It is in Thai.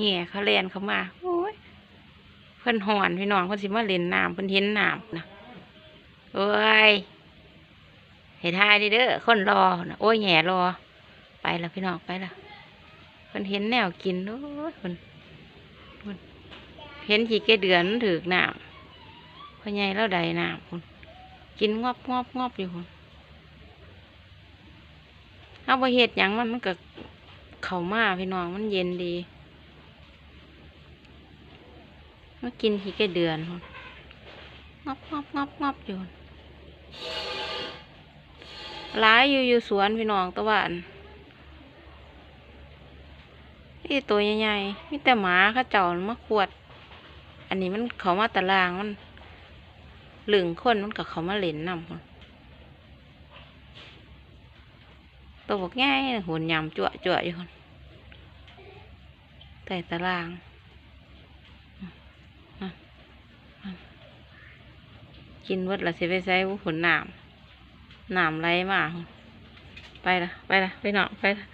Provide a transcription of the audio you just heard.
แง่เขาเล่นเขามาโอ้ยเพิ่นหอนพี่น้องเพิ่นสิมาเล่นน้ำเพิ่นเห็นน้ำนะโอ้ยเห็นทายดิเด้อคนรอนะโอ้ยแง่รอ ไปแล้วพี่น้องไปแล้วเพิ่นเห็นแนวกินโอ้ยเพิ่นเพิ่นเห็นขี้แกเดือนถือน้ำพ่อใหญ่แล้วใดน้ำพุ่นกินงอบงอบงอบอยู่พุ่นเอาไปเห็ดหยังมันมันก็เข้ามาพี่น้องมันเย็นดี มากินขี้แกเดือนพุ่นงอบงอบงอบงอบอยู่พุ่นหลายอยู่อยู่สวนพี่น้องตะวันนี่ตัวใหญ่ๆมีแต่หมาเข้าเจ้ามาขวด อันนี้มันเขามาตารางมันหลึงคนมันกับเขามาเล่นนำพุ่นตัวบอกง่ายหุ่นยำจั่วจั่วอยู่คนแต่ตารางอืมอืมอืม กินเวดละสิไปใช้ผลหนามหนามไรมา ไปละไปละไปนอนไปละ